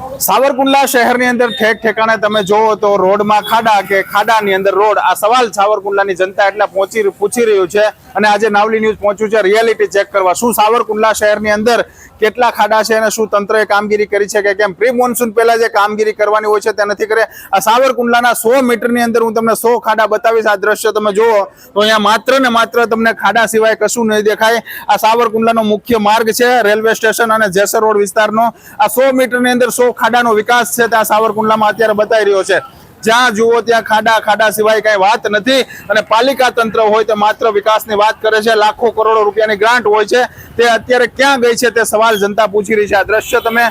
સાવરકુંડલા શહેરની અંદર ઠેક ઠેકાણે તમે જોવો તો રોડમાં ખાડા કે ખાડાની અંદર રોડ. આ સવાલ સાવરકુંડલાની જનતા એટલે પહોંચી પૂછી રહ્યું છે. અને આજે નાવલી ન્યૂઝ પહોંચ્યું છે. રિયાલિટી ચેક કરવા. શું સાવરકુંડલા શહેરની અંદર કેટલા ખાડા છે અને શું તંત્રએ કામગીરી કરી છે કે કેમ? પ્રી મોન્સૂન પહેલા જે કામગીરી કરવાની હોય છે તે નથી કરે. આ સાવરકુંડલાના સો મીટરની અંદર હું તમને સો ખાડા બતાવીશ. આ દ્રશ્ય તમે જુઓ તો અહીંયા માત્ર ને માત્ર તમને ખાડા સિવાય કશું નહીં દેખાય. આ સાવરકુંડલાનો મુખ્ય માર્ગ છે રેલવે સ્ટેશન અને જેસર રોડ વિસ્તારનો. આ સો મીટરની અંદર સો ખાડાનો વિકાસ છે તે આ સાવરકુંડલામાં અત્યારે બતાવી રહ્યો છે. જ્યાં જુઓ ત્યાં ખાડા ખાડા સિવાય કઈ વાત નથી. અને પાલિકા તંત્ર હોય તો માત્ર વિકાસની વાત કરે છે. લાખો કરોડો રૂપિયાની ગ્રાન્ટ હોય છે. તે અત્યારે ક્યાં ગઈ છે તે સવાલ જનતા પૂછી રહી છે. આ દ્રશ્ય તમે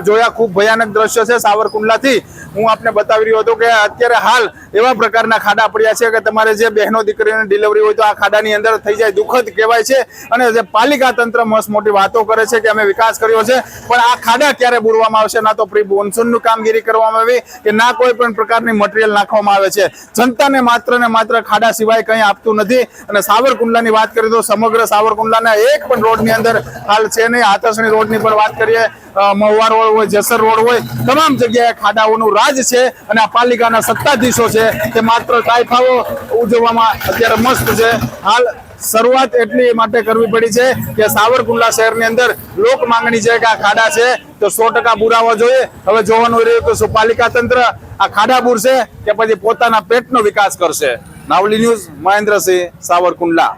જોયા ખૂબ ભયાનક દ્રશ્ય છે સાવરકુંડલાથી. હું આપને બતાવી રહ્યો હતો કે અત્યારે હાલ એવા પ્રકારના ખાડા પડ્યા છે કે તમારે જે બહેનો દીકરીઓની ડિલિવરી હોય તો આ ખાડાની અંદર થઈ જાય દુઃખદ કહેવાય છે. અને જે પાલિકા તંત્ર મસ્ત મોટી વાતો કરે છે કે અમે વિકાસ કર્યો છે. પણ આ ખાડા ક્યારે બુરવામાં આવશે? ના તો પ્રી મોન્સૂનનું કામગીરી કરવામાં આવી કે ના કોઈ પણ પ્રકારની મટીરિયલ નાખવામાં આવે છે. જનતાને માત્ર ને માત્ર ખાડા સિવાય કંઈ આપતું નથી. અને સાવરકુંડલાની વાત કરીએ તો સમગ્ર સાવરકુંડલાના એક પણ રોડની અંદર હાલ છે નહીં. આતસણી રોડની પણ વાત કરીએ. મહુવા રોડ હોય, જેસર રોડ હોય, તમામ જગ્યાએ ખાડાઓનું રાજ છે અને આ પાલિકાના સત્તાધીશો છે. તે માત્ર તાઇફાઓ ઉજવવામાં અત્યારે મસ્ત છે. હાલ શરૂઆત એટલી માટે કરવી પડી છે કે સાવરકુંડલા શહેરની અંદર લોક માંગણી છે કે આ ખાડા છે તો સો ટકા પુરાવા જોઈએ. હવે જોવાનું રહ્યું કે શું પાલિકા તંત્ર આ ખાડા પૂરશે કે પછી પોતાના પેટનો વિકાસ કરશે. નાવલી ન્યૂઝ મહેન્દ્રસિંહ સાવરકુંડલા.